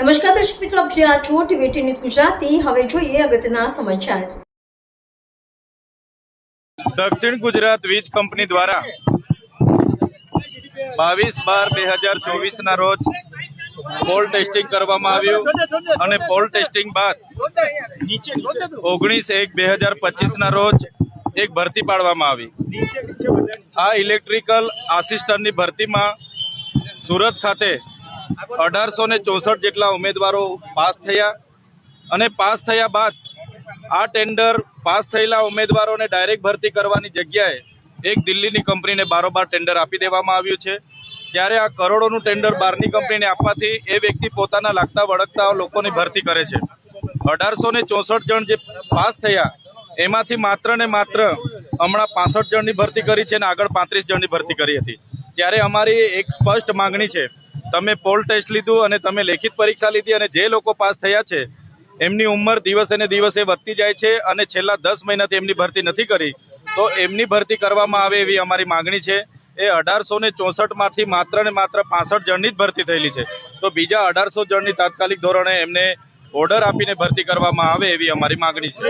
નમસ્કાર દર્શક મિત્રો, આપ જ્યાં છો ટીવી ન્યૂઝ ગુજરાતી. હવે જોઈએ અગત્યના સમાચાર. દક્ષિણ ગુજરાત વીજ કંપની દ્વારા બાવીસ બાર બે હજાર ચોવીસના રોજ પોલ ટેસ્ટિંગ કરવામાં આવ્યું અને પોલ ટેસ્ટિંગ બાદ ઓગણીસ એક બે હજાર પચીસના રોજ એક ભરતી પાડવામાં આવી. આ ઇલેક્ટ્રિકલ આસિસ્ટન્ટની ભરતીમાં સુરત ખાતે અઢારસો ને ચોસઠ જેટલા ઉમેદવારો પાસ થયા અને પાસ થયા બાદ આ ટેન્ડર પાસ થયેલા ઉમેદવારોને ડાયરેક્ટ ભરતી કરવાની જગ્યાએ એક દિલ્હીની કંપનીને બારોબાર ટેન્ડર આપી દેવામાં આવ્યું છે. ત્યારે આ કરોડોનું ટેન્ડર બહારની કંપનીને આપવાથી એ વ્યક્તિ પોતાના લાગતા વળગતા લોકોની ભરતી કરે છે. અઢારસો ને ચોસઠ જણ જે પાસ થયા, એમાંથી માત્ર ને માત્ર હમણાં પાસઠ જણની ભરતી કરી છે અને આગળ પાંત્રીસ જણની ભરતી કરી હતી. ત્યારે અમારી એક સ્પષ્ટ માંગણી છે તમે પોલ ટેસ્ટ લીધું અને તમે લેખિત પરીક્ષા લીધી અને જે લોકો પાસ થયા છે, એમની ઉંમર દિવસે ને દિવસે વધતી જાય છે અને છેલ્લા દસ મહિનાથી એમની ભરતી નથી કરી, તો એમની ભરતી કરવામાં આવે એવી અમારી માંગણી છે. એ અઢારસો ને ચોસઠમાંથી માત્ર ને માત્ર પાસઠ જણની જ ભરતી થયેલી છે. તો બીજા અઢારસો જણની તાત્કાલિક ધોરણે એમને ઓર્ડર આપીને ભરતી કરવામાં આવે એવી અમારી માગણી છે.